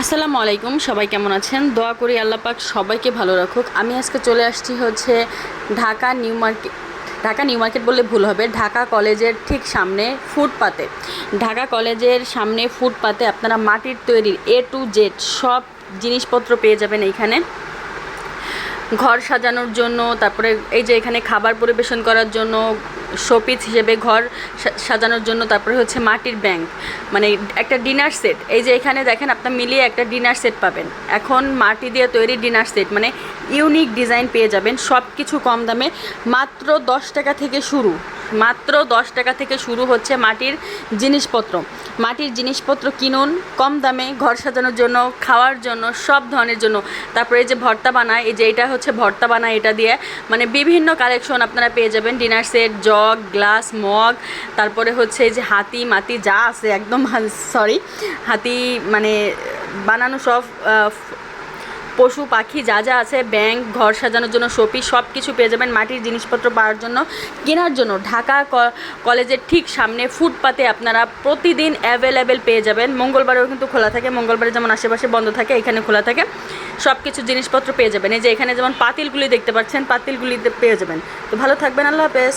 আসসালামু আলাইকুম, সবাই কেমন আছেন? দোয়া করি আল্লাহ পাক সবাইকে ভালো রাখুক। আমি আজকে চলে আসছি হচ্ছে Dhaka new market Dhaka new market বললে ভুল হবে, ঢাকা কলেজের ঠিক সামনে ফুটপাতে। ঢাকা কলেজের সামনে ফুটপাতে আপনারা মাটির তৈরি এ টু জেড সব জিনিসপত্র পেয়ে যাবেন এইখানে। ঘর সাজানোর জন্য, তারপরে এই যে এখানে খাবার পরিবেশন করার জন্য, শোপিস হিসেবে ঘর সাজানোর জন্য, তারপরে হচ্ছে মাটির ব্যাংক। মানে একটা ডিনার সেট এই যে এখানে দেখেন আপনার মিলিয়ে একটা ডিনার সেট পাবেন। এখন মাটি দিয়ে তৈরি ডিনার সেট মানে ইউনিক ডিজাইন পেয়ে যাবেন সব কিছু কম দামে। মাত্র দশ টাকা থেকে শুরু, মাত্র দশ টাকা থেকে শুরু হচ্ছে মাটির জিনিসপত্র। মাটির জিনিসপত্র কিনুন, কম দামে, ঘর সাজানোর জন্য, খাওয়ার জন্য, সব ধরনের জন্য। তারপরে এই যে ভর্তা বানায়, এই যে এটা হচ্ছে ভর্তা বানায় এটা দিয়ে। মানে বিভিন্ন কালেকশন আপনারা পেয়ে যাবেন dinner set jug glass mug তারপরে হচ্ছে এই যে হাতি মাতি যা আছে, একদম সরি হাতি মানে বানানো সব পশু, পাখি যা যা আছে, ব্যাংক, ঘর সাজানোর জন্য শপি সব কিছু পেয়ে যাবেন মাটির জিনিসপত্র পাওয়ার জন্য, কেনার জন্য। ঢাকা কলেজের ঠিক সামনে ফুটপাতে আপনারা প্রতিদিন অ্যাভেলেবেল পেয়ে যাবেন। মঙ্গলবারেও কিন্তু খোলা থাকে, মঙ্গলবারে যেমন আশেপাশে বন্ধ থাকে, এখানে খোলা থাকে, সব কিছু জিনিসপত্র পেয়ে যাবেন। এই যে এখানে যেমন পাতিলগুলি দেখতে পাচ্ছেন, পাতিলগুলিতে পেয়ে যাবেন। তো ভালো থাকবেন, আল্লাহ হাফেজ।